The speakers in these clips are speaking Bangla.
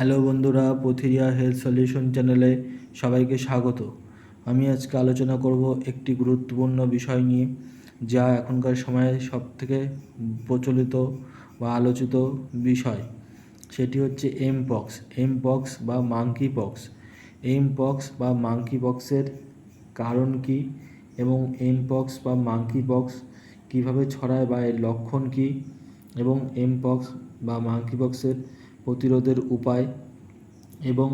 হ্যালো বন্ধুরা, পথিরিয়া হেলথ সলিউশন চ্যানেলে সবাইকে স্বাগত। আমি আজকে আলোচনা করব একটি গুরুত্বপূর্ণ বিষয় নিয়ে, যা এখনকার সময়ে সবথেকে প্রচলিত বা আলোচিত বিষয়। সেটি হচ্ছে এম পক্স এম পক্স বা মাঙ্কি পক্স এম পক্স বা মাঙ্কি পক্সের কারণ কি এবং এম পক্স বা মাঙ্কি পক্স কীভাবে ছড়ায় বা এর লক্ষণ কী এবং এম পক্স বা মাঙ্কি পক্সের প্রতিরোধের উপায় এবং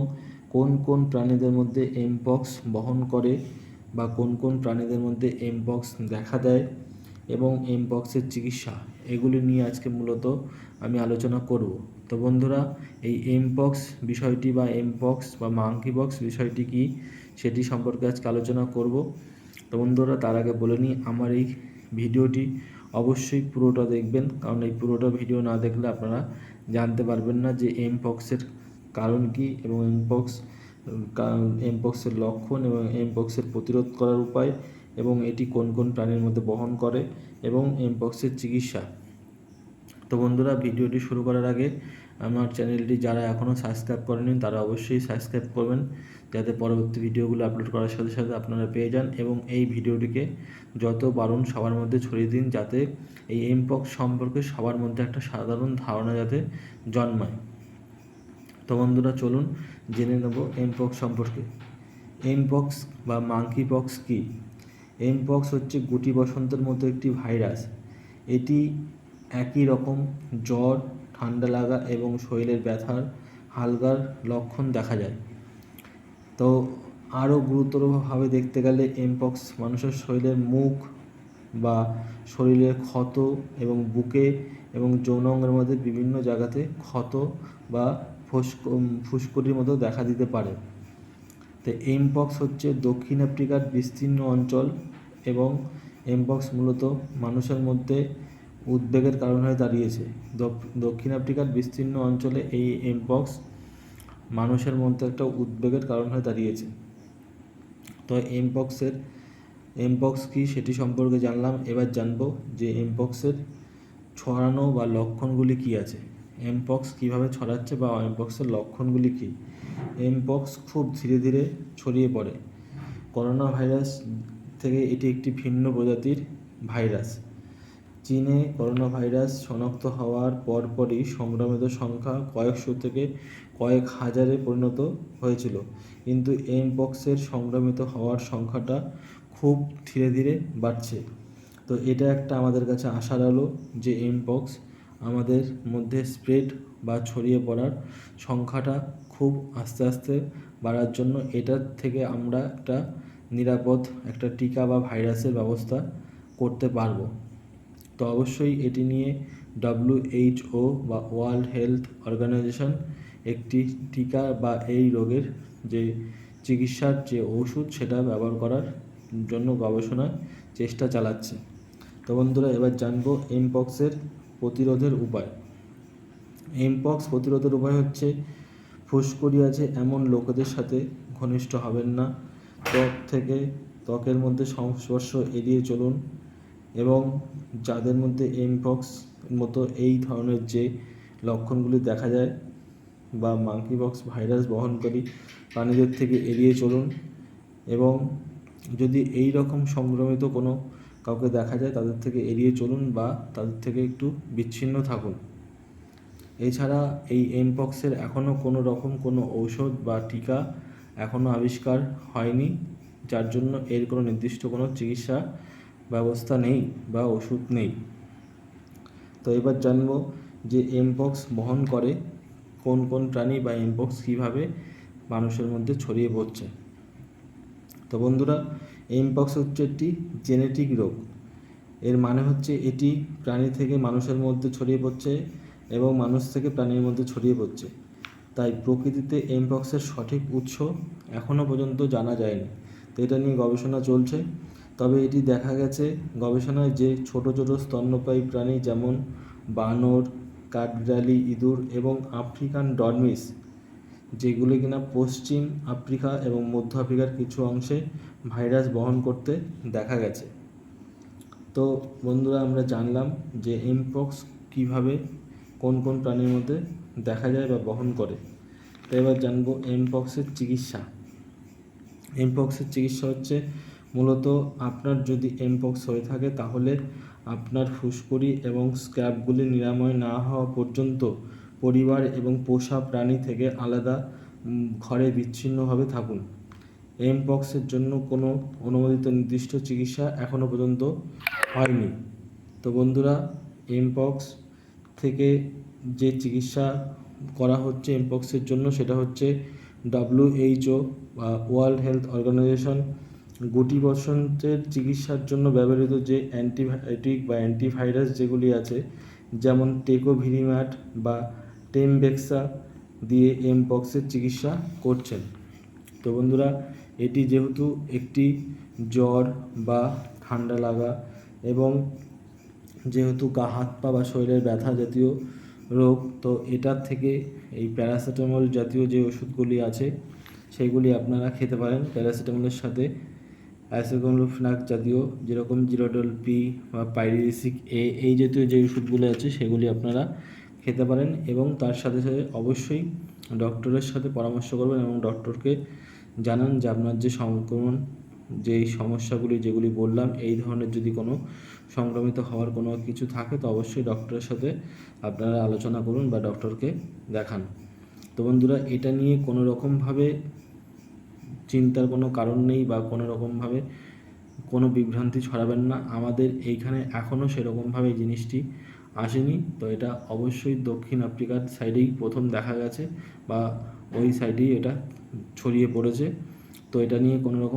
কোন কোন প্রাণীদের মধ্যে এমপক্স বহন করে বা কোন কোন প্রাণীদের মধ্যে এমপক্স দেখা দেয় এবং এমপক্সের চিকিৎসা, এগুলি নিয়ে আজকে মূলত আমি আলোচনা করব। তো বন্ধুরা, এই এমপক্স বিষয়টি বা এমপক্স বা মাঙ্কি বক্স বিষয়টি কি সেটি সম্পর্কে আজকে আলোচনা করব। তো বন্ধুরা, তার আগে বলে নিই, আমার এই ভিডিওটি অবশ্যই পুরোটা দেখবেন, কারণ এই পুরোটা ভিডিও না দেখলে আপনারা জানতে পারবেন না যে এম পক্সের কারণ কি এবং এমপক্স এমপক্সের লক্ষণ এবং এমপক্সের প্রতিরোধ করার উপায় এবং এটি কোন কোন প্রাণীর মধ্যে বহন করে এবং এমপক্সের চিকিৎসা। তো বন্ধুরা, ভিডিওটি শুরু করার আগে আমার চ্যানেলটি যারা এখনও সাবস্ক্রাইব করেনি, তারা অবশ্যই সাবস্ক্রাইব করবেন, যাতে পরবর্তী ভিডিওগুলো আপলোড করার সাথে সাথে আপনারা পেয়ে যান এবং এই ভিডিওটিকে যত বারণ সবার মধ্যে ছড়িয়ে দিন, যাতে এই এমপক্স সম্পর্কে সবার মধ্যে একটা সাধারণ ধারণা যাতে জন্মায়। তো বন্ধুরা, চলুন জেনে নেব এমপক্স সম্পর্কে। এমপক্স বা মাঙ্কি পক্স কী? এমপক্স হচ্ছে গুটি বসন্তের মতো একটি ভাইরাস এটি একই রকম জ্বর ঠান্ডা লাগা এবং শরীরের ব্যথার হালকার লক্ষণ দেখা যায়। তো আরও গুরুতরভাবে দেখতে গেলে এমপক্স মানুষের শরীরের মুখ বা শরীরের ক্ষত এবং বুকে এবং যৌন অঙ্গের মধ্যে বিভিন্ন জায়গাতে ক্ষত বা ফুসক ফুসকুড়ির মতো দেখা দিতে পারে। তো এমপক্স হচ্ছে দক্ষিণ আফ্রিকার বিস্তীর্ণ অঞ্চল এবং এমপক্স মূলত মানুষের মধ্যে উদ্বেগের কারণ হয়ে দাঁড়িয়েছে। দক্ষিণ আফ্রিকার বিস্তীর্ণ অঞ্চলে এই এমপক্স মানুষের মধ্যে একটা উদ্বেগের কারণ হয়ে দাঁড়িয়েছে। তো এমপক্সের এমপক্স কী সেটি সম্পর্কে জানলাম। এবার জানব যে এমপক্সের ছড়ানো বা লক্ষণগুলি কী আছে। এমপক্স কীভাবে ছড়াচ্ছে বা এমপক্সের লক্ষণগুলি কী? এমপক্স খুব ধীরে ধীরে ছড়িয়ে পড়ে। করোনা ভাইরাস থেকে এটি একটি ভিন্ন প্রজাতির ভাইরাস। চীনে করোনা ভাইরাস শনাক্ত হওয়ার পরপরই সংক্রমিত সংখ্যা কয়েকশো থেকে কয়েক হাজারে পরিণত হয়েছিল। কিন্তু এমপক্সের সংক্রমিত হওয়ার সংখ্যাটা খুব ধীরে ধীরে বাড়ছে। তো এটা একটা আমাদের কাছে আশার আলো যে এমপক্স আমাদের মধ্যে স্প্রেড বা ছড়িয়ে পড়ার সংখ্যাটা খুব আস্তে আস্তে বাড়ার জন্য এটার থেকে আমরা একটা নিরাপদ একটা টিকা বা ভাইরাসের ব্যবস্থা করতে পারব। তো অবশ্যই এটি নিয়ে ডব্লিউএইচও বা ওয়ার্ল্ড হেলথ অর্গানাইজেশন একটি টিকা বা এই রোগের যে চিকিৎসার যে ওষুধ সেটা ব্যবহার করার জন্য গবেষণার চেষ্টা চালাচ্ছে। তো বন্ধুরা, এবার জানব এমপক্সের প্রতিরোধের উপায়। এমপক্স প্রতিরোধের উপায় হচ্ছে, ফুসকুড়ি আছে, এমন লোকেদের সাথে ঘনিষ্ঠ হবেন না। ত্বক থেকে ত্বকের মধ্যে সংস্পর্শ এড়িয়ে চলুন। এবং যাদের মধ্যে এমপক্স মতো এই ধরনের যে লক্ষণগুলি দেখা যায় বা মাঙ্কি বক্স ভাইরাস বহনকারী প্রাণীদের থেকে এড়িয়ে চলুন এবং যদি এই রকম সংক্রমিত কোনো কাউকে দেখা যায়, তাদের থেকে এড়িয়ে চলুন বা তাদের থেকে একটু বিচ্ছিন্ন থাকুন। এছাড়া এই এমপক্সের এখনও কোনো রকম কোনো ঔষধ বা টিকা এখনও আবিষ্কার হয়নি, যার জন্য এর কোনো নির্দিষ্ট কোনো চিকিৎসা ব্যবস্থা নেই বা ওষুধ নেই। তো এবার জানব যে এমপক্স বহন করে কোন কোন প্রাণী বা এমপক্স কীভাবে মানুষের মধ্যে ছড়িয়ে পড়ছে। তো বন্ধুরা এমপক্স হচ্ছে একটি জেনেটিক রোগ। এর মানে হচ্ছে এটি প্রাণী থেকে মানুষের মধ্যে ছড়িয়ে পড়ছে এবং মানুষ থেকে প্রাণীর মধ্যে ছড়িয়ে পড়ছে। তাই প্রকৃতিতে এমপক্সের সঠিক উৎস এখনও পর্যন্ত জানা যায়নি। তো এটা নিয়ে গবেষণা চলছে। তবে এটি দেখা গেছে গবেষণায় যে ছোট ছোট স্তন্যপায়ী প্রাণী যেমন বানর, কাঠবিড়ালি, ইঁদুর এবং আফ্রিকান ডরমিস যেগুলি কিনা পশ্চিম আফ্রিকা এবং মধ্য আফ্রিকার কিছু অংশে ভাইরাস বহন করতে দেখা গেছে। তো বন্ধুরা, আমরা জানলাম যে এমপক্স কীভাবে কোন কোন প্রাণীর মধ্যে দেখা যায় বা বহন করে। তো এবার জানব এমপক্সের চিকিৎসা। এমপক্সের চিকিৎসা হচ্ছে মূলত আপনার যদি এমপক্স হয়ে থাকে তাহলে আপনার ফুসকুড়ি এবং স্ক্যাবগুলি নিরাময় না হওয়া পর্যন্ত পরিবার এবং পোষা প্রাণী থেকে আলাদা ঘরে বিচ্ছিন্নভাবে থাকুন। এমপক্সের জন্য কোনো অনুমোদিত নির্দিষ্ট চিকিৎসা এখনও পর্যন্ত হয়নি। তো বন্ধুরা এমপক্স থেকে যে চিকিৎসা করা হচ্ছে এমপক্সের জন্য সেটা হচ্ছে ডাব্লিউএইচও বা ওয়ার্ল্ড হেলথ অর্গানাইজেশন গুটি বসন্তের চিকিৎসার জন্য ব্যবহৃত যে অ্যান্টিবায়োটিক বা অ্যান্টিভাইরাস যেগুলি আছে, যেমন টেকোভিরিম্যাট বা টেমবেক্সা দিয়ে এমপক্সের চিকিৎসা করছেন। তো বন্ধুরা, এটি যেহেতু একটি জ্বর বা ঠান্ডা লাগা এবং যেহেতু গা, হাত পা বা শরীরের ব্যথা জাতীয় রোগ, তো এটার থেকে এই প্যারাসিটামল জাতীয় যে ওষুধগুলি আছে, সেগুলি আপনারা খেতে পারেন প্যারাসিটামলের সাথে। অ্যাসিকোলোফেনাক জাতীয়, যেরকম জিরোডল পি বা পাইরিসিক এ, এই জাতীয় যে ওষুধগুলো আছে, সেগুলি আপনারা খেতে পারেন এবং তার সাথে সাথে অবশ্যই ডক্টরের সাথে পরামর্শ করবেন এবং ডক্টরকে জানান যে আপনার যে সংক্রমণ যেই সমস্যাগুলি যেগুলি বললাম, এই ধরনের যদি কোনো সংক্রমিত হওয়ার কোনো কিছু থাকে, তো অবশ্যই ডক্টরের সাথে আপনারা আলোচনা করুন বা ডক্টরকে দেখান। তো বন্ধুরা, এটা নিয়ে কোনো রকমভাবে চিন্তার কোনো কারণ নেই বা কোনো রকমভাবে কোনো বিভ্রান্তি ছড়াবেন না। আমাদের এইখানে এখনও সেরকমভাবে জিনিসটি আসেনি। তো এটা অবশ্যই দক্ষিণ আফ্রিকার সাইডেই প্রথম দেখা গেছে বা ওই সাইডেই এটা ছড়িয়ে পড়েছে। তো এটা নিয়ে কোনো রকম